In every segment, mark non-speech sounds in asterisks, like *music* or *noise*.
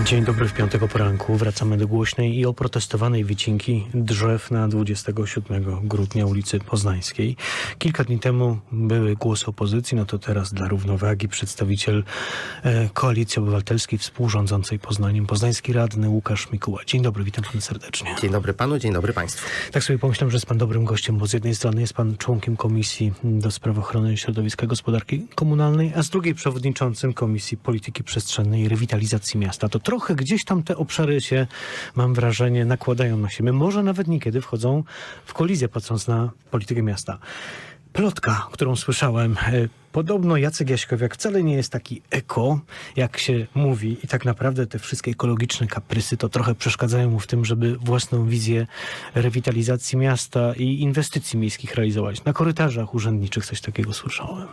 Dzień dobry w piątek o poranku. Wracamy do głośnej i oprotestowanej wycinki drzew na 27 grudnia ulicy Poznańskiej. Kilka dni temu były głosy opozycji, no to teraz dla równowagi przedstawiciel e, Koalicji Obywatelskiej współrządzącej Poznaniem, poznański radny Łukasz Mikuła. Dzień dobry, witam pana serdecznie. Dzień dobry panu, dzień dobry państwu. Tak sobie pomyślałem, że jest pan dobrym gościem, bo z jednej strony jest pan członkiem Komisji do Spraw Ochrony Środowiska Gospodarki Komunalnej, a z drugiej przewodniczącym Komisji Polityki Przestrzennej i Rewitalizacji Miasta. To trochę gdzieś tam te obszary się, mam wrażenie, nakładają na siebie. Może nawet niekiedy wchodzą w kolizję, patrząc na politykę miasta. Plotka, którą słyszałem, e, podobno Jacek Jaśkowiak wcale nie jest taki eko, jak się mówi i tak naprawdę te wszystkie ekologiczne kaprysy to trochę przeszkadzają mu w tym, żeby własną wizję rewitalizacji miasta i inwestycji miejskich realizować. Na korytarzach urzędniczych coś takiego słyszałem.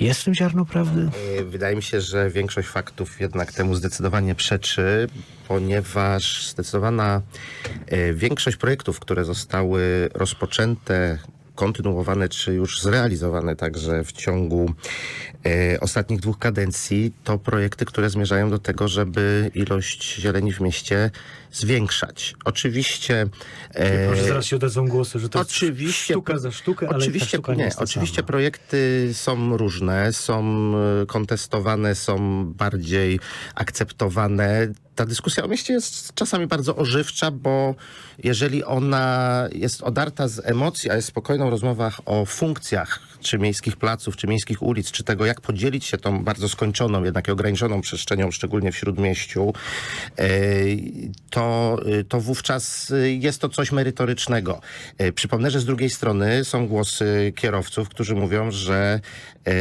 Jest w tym ziarno prawdy? E, Wydaje mi się, że większość faktów jednak temu zdecydowanie przeczy, ponieważ zdecydowana e, większość projektów, które zostały rozpoczęte, kontynuowane czy już zrealizowane także w ciągu e, ostatnich dwóch kadencji, to projekty, które zmierzają do tego, żeby ilość zieleni w mieście zwiększać. Oczywiście. e, Może zaraz się odezwą głosy, że to Oczywiście. jest sztuka za sztukę, ale Oczywiście, sztuka nie, nie, oczywiście sama. projekty są różne, są e, kontestowane, są bardziej akceptowane. Ta dyskusja o mieście jest czasami bardzo ożywcza, bo jeżeli ona jest odarta z emocji, a jest spokojną w rozmowach o funkcjach, czy miejskich placów, czy miejskich ulic, czy tego, jak podzielić się tą bardzo skończoną, jednak ograniczoną przestrzenią, szczególnie w śródmieściu, e, to, e, to wówczas e, jest to coś merytorycznego. E, Przypomnę, że z drugiej strony są głosy kierowców, którzy mówią, że e,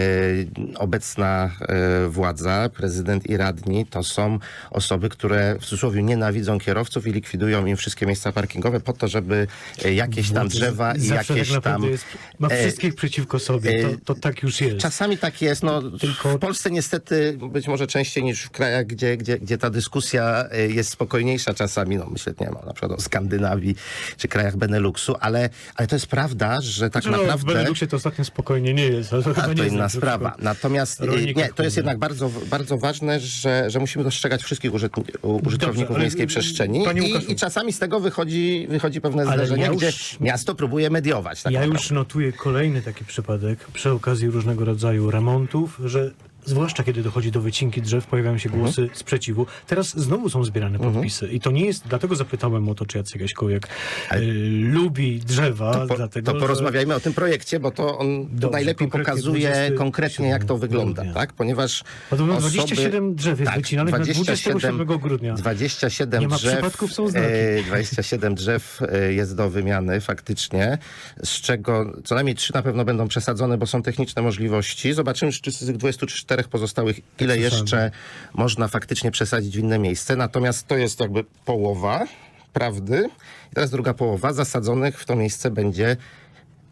obecna e, władza, prezydent i radni, to są osoby, które w cudzysłowie nienawidzą kierowców i likwidują im wszystkie miejsca parkingowe po to, żeby e, jakieś tam drzewa i jakieś tak tam... jest, ma e, wszystkich przeciwko sobie. e, To, to tak już jest. Czasami tak jest. No, Tylko- W Polsce niestety być może częściej niż w krajach, gdzie, gdzie, gdzie ta dyskusja e, jest spokojniejsza czasami. No, myślę nie ma na przykład o Skandynawii czy krajach Beneluxu, ale, ale to jest prawda, że tak no, W naprawdę... Beneluxie to ostatnio spokojnie nie jest. To, A nie to jest inna sprawa. Natomiast rolnikach nie, to jest jednak bardzo, bardzo ważne, że, że musimy dostrzegać wszystkich użytni- użytkowników ale, miejskiej y, przestrzeni panie Łukaszu- i, i czasami z tego wychodzi, wychodzi pewne Ale zdarzenie, ja gdzie miasto próbuje mediować. Tak Ja naprawdę. już notuję kolejny taki przypadek przy okazji różnego rodzaju remontów, że zwłaszcza kiedy dochodzi do wycinki drzew, pojawiają się Mhm. głosy sprzeciwu. Teraz znowu są zbierane podpisy i to nie jest, dlatego zapytałem o to, czy Jacek Jaśkowiak y, lubi drzewa, Po, dlatego, to że- porozmawiajmy o tym projekcie, bo to on Dobrze, najlepiej konkretnie pokazuje 27 konkretnie, jak to wygląda, grudnia. tak? Ponieważ Podobno osoby- 27 drzew jest wycinanych na 27 grudnia. 27 Nie ma drzew, przypadków, są znaki. e, 27 drzew e, jest do wymiany faktycznie, z czego co najmniej 3 na pewno będą przesadzone, bo są techniczne możliwości. Zobaczymy, czy z tych 24 pozostałych, ile słyszałem. jeszcze można faktycznie przesadzić w inne miejsce. Natomiast to jest jakby połowa prawdy. I teraz druga połowa. Zasadzonych w to miejsce będzie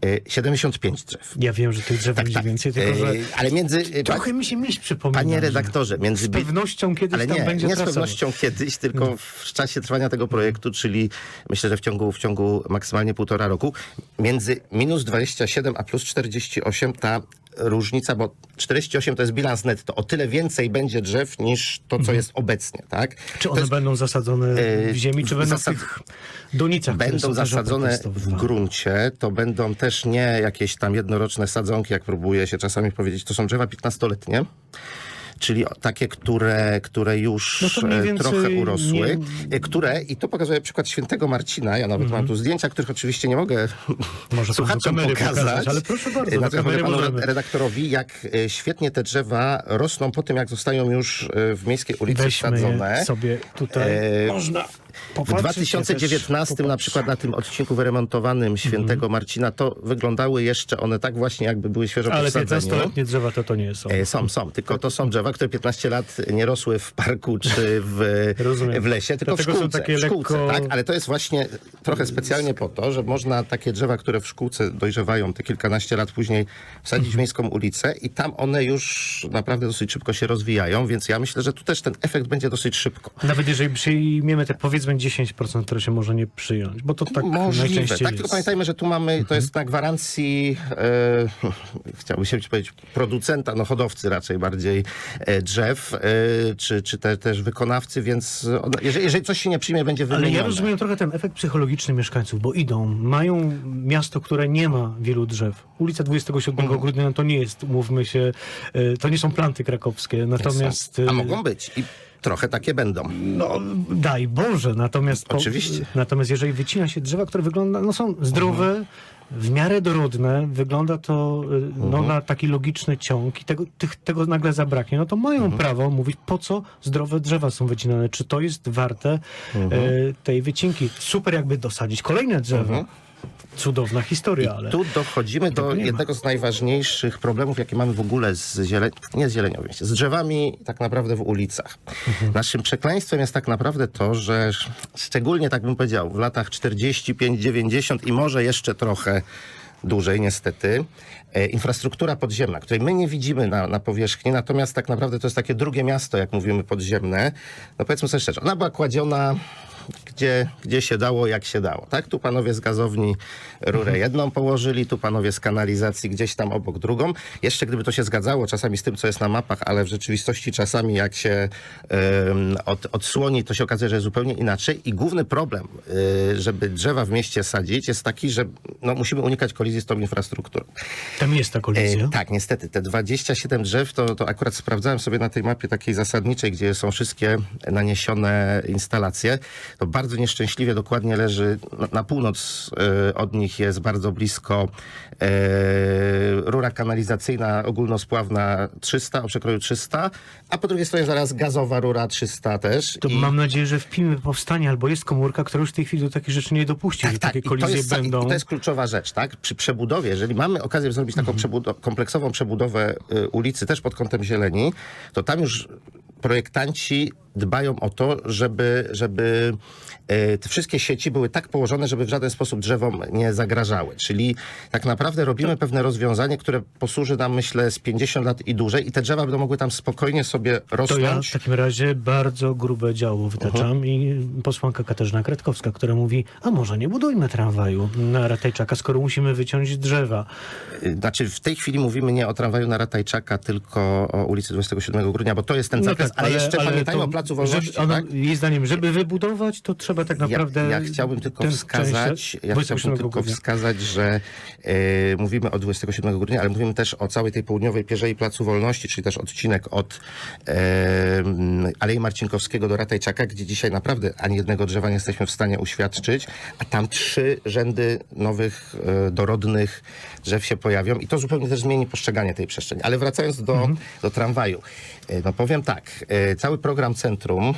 e, 75 drzew. Ja wiem, że tych drzew będzie tak. więcej, tylko że E, ale między... e, trochę mi się myśl przypomina. Panie że redaktorze, między... Z pewnością kiedyś Ale tam nie, będzie nie z pewnością kiedyś, tylko w czasie trwania tego projektu, czyli myślę, że w ciągu, w ciągu maksymalnie półtora roku, między minus 27 a plus 48 ta różnica, bo 48 to jest bilans netto, o tyle więcej będzie drzew niż to, co jest obecnie, tak? Czy one jest, będą zasadzone w ziemi, czy będą w tych donicach, będą zasadzone w gruncie, to będą też nie jakieś tam jednoroczne sadzonki, jak próbuje się czasami powiedzieć, to są drzewa 15-letnie. Czyli takie, które, które już No e, więcej trochę urosły, nie- które, i to pokazuje przykład świętego Marcina, ja nawet mam tu zdjęcia, których oczywiście nie mogę Mhm. *laughs* Może słuchaczom pokazać, pokazać, ale proszę bardzo, E, Natomiast mówię panu możemy. redaktorowi, jak e, świetnie te drzewa rosną po tym, jak zostają już w miejskiej ulicy Weźmy wsadzone. je sobie tutaj. E, Można W popatrzeć. ja 2019 też na przykład na tym odcinku wyremontowanym Świętego Marcina to wyglądały jeszcze one tak właśnie jakby były świeżo Ale po wsadzeniu. 15-letnie drzewa to to nie są. E, Są, są, tylko to są drzewa, które 15 lat nie rosły w parku czy w, *laughs* w lesie, tylko w Dlatego są szkółce. takie w szkółce lekko- tak? Ale to jest właśnie trochę specjalnie po to, że można takie drzewa, które w szkółce dojrzewają te kilkanaście lat później wsadzić Mhm. w miejską ulicę i tam one już naprawdę dosyć szybko się rozwijają, więc ja myślę, że tu też ten efekt będzie dosyć szybko. Nawet jeżeli przyjmiemy te powiedzmy powiedzmy 10%, które się może nie przyjąć, bo to tak Możliwe, najczęściej tak, tylko jest. pamiętajmy, że tu mamy, to jest na gwarancji, e, *laughs* chciałbym się powiedzieć, producenta, no hodowcy raczej bardziej e, drzew, e, czy, czy te, też wykonawcy, więc jeżeli, jeżeli coś się nie przyjmie, będzie Ale wymienione. ja rozumiem trochę ten efekt psychologiczny mieszkańców, bo idą, mają miasto, które nie ma wielu drzew. Ulica 27 Mhm. grudnia no to nie jest, umówmy się, e, to nie są planty krakowskie, natomiast... A e, mogą być i trochę takie będą. No, daj Boże, natomiast... po- Oczywiście. natomiast jeżeli wycina się drzewa, które wygląda, no są zdrowe, w miarę dorodne, wygląda to y, no, na taki logiczny ciąg i tego, tych, tego nagle zabraknie, no to mają prawo mówić, po co zdrowe drzewa są wycinane, czy to jest warte y, tej wycinki. Super jakby dosadzić kolejne drzewa. Cudowna historia, ale... Tu dochodzimy do jednego z najważniejszych problemów, jakie mamy w ogóle z ziele... nie z zielenią, z drzewami tak naprawdę w ulicach. Mhm. Naszym przekleństwem jest tak naprawdę to, że szczególnie tak bym powiedział, w latach 45-90 i może jeszcze trochę dłużej niestety, e, infrastruktura podziemna, której my nie widzimy na, na powierzchni, natomiast tak naprawdę to jest takie drugie miasto, jak mówimy, podziemne. No powiedzmy sobie szczerze, ona była kładziona gdzie, gdzie się dało, jak się dało. Tak? Tu panowie z gazowni rurę jedną położyli, tu panowie z kanalizacji gdzieś tam obok drugą. Jeszcze gdyby to się zgadzało czasami z tym, co jest na mapach, ale w rzeczywistości czasami jak się od, odsłoni, to się okazuje, że jest zupełnie inaczej. I główny problem, y, żeby drzewa w mieście sadzić, jest taki, że no, musimy unikać kolizji z tą infrastrukturą. Tam jest ta kolizja. E, tak, niestety. Te 27 drzew, to, to akurat sprawdzałem sobie na tej mapie takiej zasadniczej, gdzie są wszystkie naniesione instalacje. To bardzo nieszczęśliwie dokładnie leży na, na północ e, od nich jest bardzo blisko e, rura kanalizacyjna ogólnospławna 300, o przekroju 300, a po drugiej stronie zaraz gazowa rura 300 też. To I- mam nadzieję, że w filmie powstanie albo jest komórka, która już w tej chwili do takich rzeczy nie dopuści, że takie Tak, i to kolizje jest, będą. I to jest kluczowa rzecz, tak? Przy przebudowie, jeżeli mamy okazję zrobić taką Mhm. przebudo- kompleksową przebudowę y, ulicy też pod kątem zieleni, to tam już projektanci dbają o to, żeby, żeby y, te wszystkie sieci były tak położone, żeby w żaden sposób drzewom nie zagrażały. Czyli tak naprawdę robimy pewne rozwiązanie, które posłuży nam, myślę, z 50 lat i dłużej i te drzewa będą mogły tam spokojnie sobie To rosnąć. ja w takim razie bardzo grube działo wytaczam i posłanka Katarzyna Kretkowska, która mówi, a może nie budujmy tramwaju na Ratajczaka, skoro musimy wyciąć drzewa. Y, Znaczy w tej chwili mówimy nie o tramwaju na Ratajczaka, tylko o ulicy 27 grudnia, bo to jest ten No zakres, tak, ale, jeszcze ale pamiętajmy to, o Placu Żeby, tak? Jej zdaniem, żeby wybudować, to trzeba tak naprawdę... Ja, ja chciałbym tylko wskazać, część- ja 27 chciałbym tylko grudnia. wskazać, że e, mówimy o 27 grudnia, ale mówimy też o całej tej południowej Pierzei Placu Wolności, czyli też odcinek od Alei Marcinkowskiego do Ratajczaka, gdzie dzisiaj naprawdę ani jednego drzewa nie jesteśmy w stanie uświadczyć, a tam trzy rzędy nowych, e, dorodnych drzew się pojawią i to zupełnie też zmieni postrzeganie tej przestrzeni. Ale wracając do, Mhm. do tramwaju, no powiem tak, e, cały program Centrum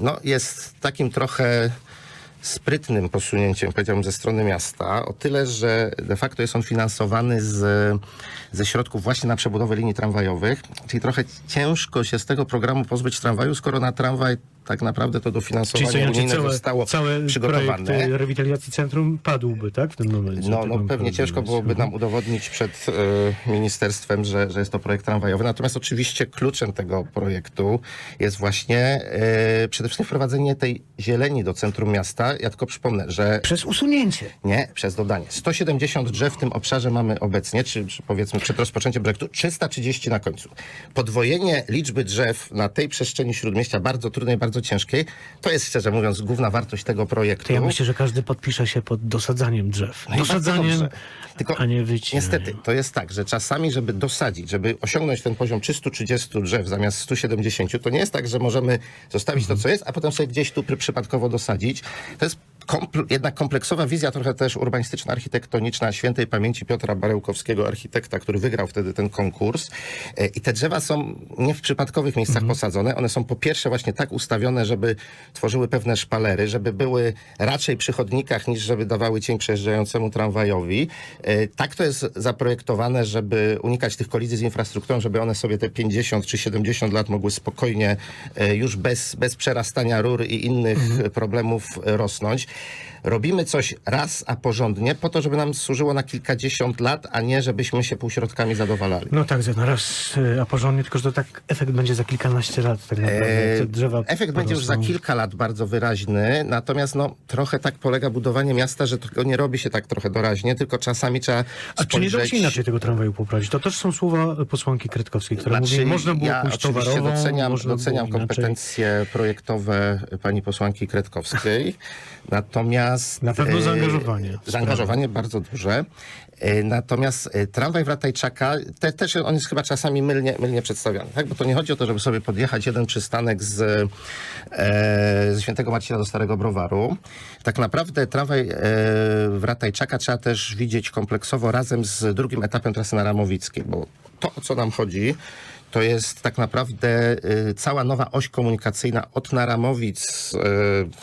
no, jest takim trochę sprytnym posunięciem, powiedziałbym, ze strony miasta, o tyle, że de facto jest on finansowany z, ze środków właśnie na przebudowę linii tramwajowych, czyli trochę ciężko się z tego programu pozbyć tramwaju, skoro na tramwaj tak naprawdę to Czyli dofinansowanie inaczej unijne całe, zostało cały przygotowane. projekt y, rewitalizacji centrum padłby, tak? W tym momencie. No, no pewnie ciężko byłoby nam udowodnić przed e, ministerstwem, że, że jest to projekt tramwajowy. Natomiast oczywiście kluczem tego projektu jest właśnie e, przede wszystkim wprowadzenie tej zieleni do centrum miasta. Ja tylko przypomnę, że Przez usunięcie. nie, przez dodanie. 170 drzew w tym obszarze mamy obecnie, czy, czy powiedzmy przed rozpoczęciem projektu, 330 na końcu. Podwojenie liczby drzew na tej przestrzeni śródmieścia, bardzo trudnej, bardzo ciężkiej, to jest szczerze mówiąc główna wartość tego projektu. To ja myślę, że każdy podpisze się pod dosadzaniem drzew. No bardzo Dosadzaniem. Tylko a nie wycinaniem. Niestety, to jest tak, że czasami, żeby dosadzić, żeby osiągnąć ten poziom 330 drzew zamiast 170, to nie jest tak, że możemy zostawić to, co jest, a potem sobie gdzieś tu przypadkowo dosadzić. To jest jednak kompleksowa wizja, trochę też urbanistyczna, architektoniczna, świętej pamięci Piotra Barełkowskiego, architekta, który wygrał wtedy ten konkurs. E, I te drzewa są nie w przypadkowych miejscach posadzone. One są po pierwsze właśnie tak ustawione, żeby tworzyły pewne szpalery, żeby były raczej przy chodnikach, niż żeby dawały cień przejeżdżającemu tramwajowi. E, Tak to jest zaprojektowane, żeby unikać tych kolizji z infrastrukturą, żeby one sobie te 50 czy 70 lat mogły spokojnie, e, już bez, bez przerastania rur i innych e, problemów rosnąć. Robimy coś raz, a porządnie, po to, żeby nam służyło na kilkadziesiąt lat, a nie żebyśmy się półśrodkami zadowalali. No tak, na raz, y, a porządnie, tylko że to tak efekt będzie za kilkanaście lat tak naprawdę. E, Te drzewa Efekt będzie już za kilka lat bardzo wyraźny, natomiast no, trochę tak polega budowanie miasta, że tego nie robi się tak trochę doraźnie, tylko czasami trzeba A czy nie dało spojrzeć... się inaczej tego tramwaju poprawić? To też są słowa posłanki Kretkowskiej, które Znaczy, mówi, można było ja pójść oczywiście towarową, doceniam, doceniam kompetencje projektowe pani posłanki Kretkowskiej, *laughs* natomiast... Na pewno e, zaangażowanie Zaangażowanie bardzo duże. E, Natomiast e, tramwaj w Ratajczaka, te, też on jest chyba czasami mylnie, mylnie przedstawiony, tak? bo to nie chodzi o to, żeby sobie podjechać jeden przystanek z, e, ze Świętego Marcina do Starego Browaru. Tak naprawdę tramwaj e, w Ratajczaka trzeba też widzieć kompleksowo razem z drugim etapem trasy na Ramowickiej, bo to, o co nam chodzi, to jest tak naprawdę y, cała nowa oś komunikacyjna od Naramowic y,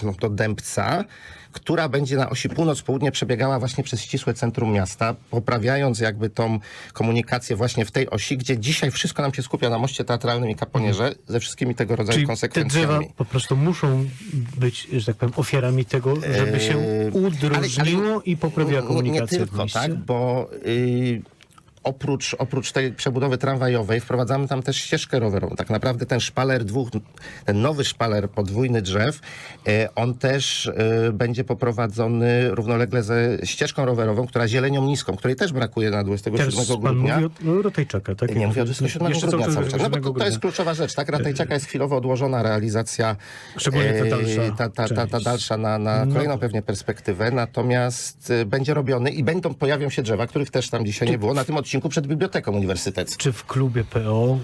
no, do Dębca, która będzie na osi północ-południe przebiegała właśnie przez ścisłe centrum miasta, poprawiając jakby tą komunikację właśnie w tej osi, gdzie dzisiaj wszystko nam się skupia na moście teatralnym i kaponierze ze wszystkimi tego rodzaju Czyli te konsekwencjami. drzewa po prostu muszą być, że tak powiem, ofiarami tego, żeby się Eee, udrożniło i poprawiła nie- komunikację Nie w tylko, tak, bo y, oprócz, oprócz tej przebudowy tramwajowej wprowadzamy tam też ścieżkę rowerową. Tak naprawdę ten szpaler dwóch, ten nowy szpaler podwójny drzew, y, on też y, będzie poprowadzony równolegle ze ścieżką rowerową, która zielenią niską, której też brakuje na 27 Teraz pan grudnia. mówi o, o Rotajczaka, tak? Nie mówię o 27 Jeszcze grudnia cały cały czas. No bo 27 to, to jest kluczowa rzecz, tak? Ratajczaka jest chwilowo odłożona realizacja. Szczególnie ta e, dalsza Ta, ta, ta, ta dalsza na, na No kolejną pewnie perspektywę. Natomiast e, będzie robiony i będą, pojawią się drzewa, których też tam dzisiaj nie było, na tym odcinku przed Biblioteką Uniwersytecką. Czy w klubie PO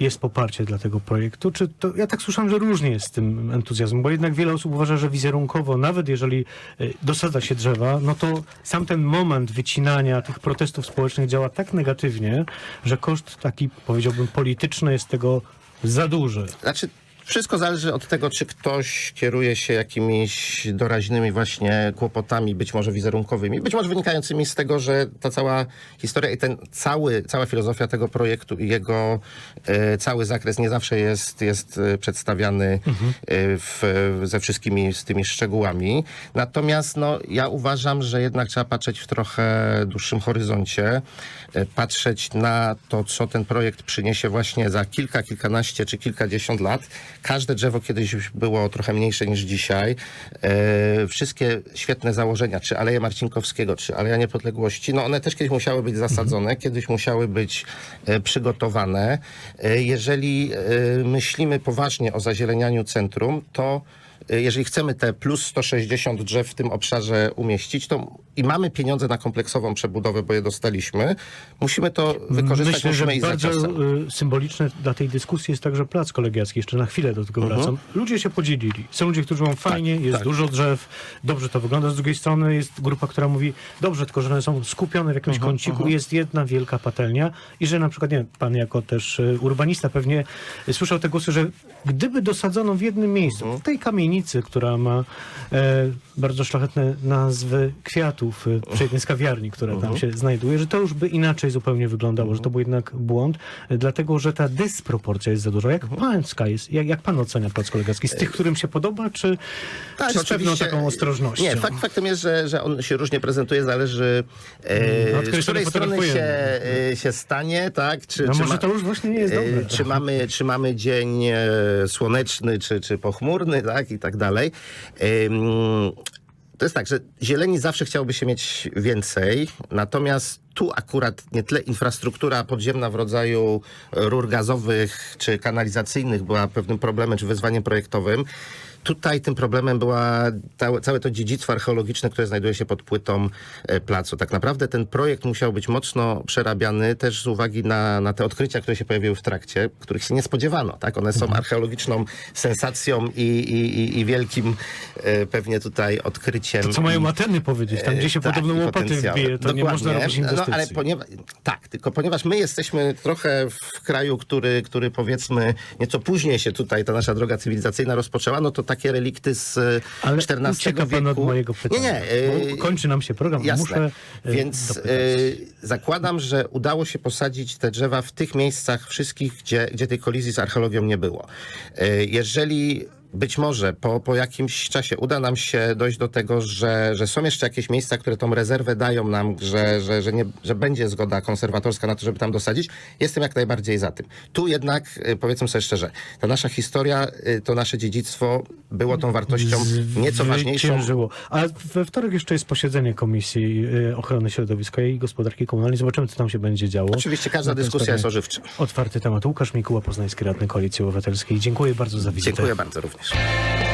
y, jest poparcie dla tego projektu? Czy to, ja tak słyszałem, że różnie jest z tym entuzjazmem, bo jednak wiele osób uważa, że wizerunkowo, nawet jeżeli y, dosadza się drzewa, no to sam ten moment wycinania tych protestów społecznych działa tak negatywnie, że koszt taki, powiedziałbym, polityczny jest tego za duży. Znaczy, wszystko zależy od tego, czy ktoś kieruje się jakimiś doraźnymi właśnie kłopotami, być może wizerunkowymi, być może wynikającymi z tego, że ta cała historia i ten cały, cała filozofia tego projektu i jego e, cały zakres nie zawsze jest, jest e, przedstawiany e, w, ze wszystkimi z tymi szczegółami. Natomiast no, ja uważam, że jednak trzeba patrzeć w trochę dłuższym horyzoncie, e, patrzeć na to, co ten projekt przyniesie właśnie za kilka, kilkanaście czy kilkadziesiąt lat. Każde drzewo kiedyś było trochę mniejsze niż dzisiaj. E, wszystkie świetne założenia, czy Aleja Marcinkowskiego, czy Aleja Niepodległości, no one też kiedyś musiały być zasadzone, kiedyś musiały być e, przygotowane. E, jeżeli myślimy poważnie o zazielenianiu centrum, to jeżeli chcemy te plus 160 drzew w tym obszarze umieścić, to i mamy pieniądze na kompleksową przebudowę, bo je dostaliśmy, musimy to wykorzystać, Myślę, że bardzo y, symboliczne dla tej dyskusji jest także plac kolegiacki. Jeszcze na chwilę do tego Mhm. wracam. Ludzie się podzielili. Są ludzie, którzy mówią fajnie, jest tak. dużo drzew, dobrze to wygląda. Z drugiej strony jest grupa, która mówi dobrze, tylko że one są skupione w jakimś Mhm, kąciku. Jest jedna wielka patelnia i że na przykład, nie pan jako też y, urbanista pewnie y, słyszał te głosy, że gdyby dosadzono w jednym miejscu, Mhm. w tej która ma e, bardzo szlachetne nazwy kwiatów y, przy jednej z kawiarni, która Mhm. tam się znajduje, że to już by inaczej zupełnie wyglądało, że to był jednak błąd, y, dlatego że ta dysproporcja jest za duża. Jak Mhm. pańska jest, jak, jak pan ocenia plac kolegacki? Z tych, którym się podoba, czy, Tak, czy z pewną taką ostrożnością? Nie, fakt, faktem jest, że, że on się różnie prezentuje, zależy e, No, od której z której strony się, e, się stanie, tak? Czy, no czy może ma- to już właśnie nie jest e, dobre. Czy mamy, czy mamy dzień e, słoneczny, czy, czy pochmurny, tak? I tak dalej. Ym, To jest tak, że zieleni zawsze chciałoby się mieć więcej, natomiast tu akurat nie tyle infrastruktura podziemna w rodzaju rur gazowych czy kanalizacyjnych była pewnym problemem czy wyzwaniem projektowym. Tutaj tym problemem była całe, to dziedzictwo archeologiczne, które znajduje się pod płytą e, placu. Tak naprawdę ten projekt musiał być mocno przerabiany też z uwagi na, na te odkrycia, które się pojawiły w trakcie, których się nie spodziewano. Tak? One są archeologiczną sensacją i, i, i, wielkim e, pewnie tutaj odkryciem. To co mają Ateny powiedzieć, tam gdzie się tak, podobno łopaty wbije, to nie można Dokładnie. robić inwestycji. No ale ponieważ, tak, tylko ponieważ my jesteśmy trochę w kraju, który, który powiedzmy nieco później się tutaj ta nasza droga cywilizacyjna rozpoczęła, no to takie relikty z Ale XIV wieku... pan od mojego pytania. Nie, nie. y, kończy nam się program, Jasne. muszę y, Więc dopytać. zakładam, że udało się posadzić te drzewa w tych miejscach wszystkich, gdzie, gdzie tej kolizji z archeologią nie było. Jeżeli być może po, po jakimś czasie uda nam się dojść do tego, że, że są jeszcze jakieś miejsca, które tą rezerwę dają nam, że, że, że, nie, że będzie zgoda konserwatorska na to, żeby tam dosadzić, jestem jak najbardziej za tym. Tu jednak, y, powiedzmy sobie szczerze, ta nasza historia, y, to nasze dziedzictwo było tą wartością nieco ważniejszą. Zwyciężyło. A we wtorek jeszcze jest posiedzenie Komisji y, Ochrony Środowiska i Gospodarki Komunalnej. Zobaczymy, co tam się będzie działo. Oczywiście każda dyskusja jest ożywcza. Otwarty temat. Łukasz Mikuła, Poznański Radny Koalicji Obywatelskiej. Dziękuję bardzo za wizytę. Dziękuję bardzo również. Thanks.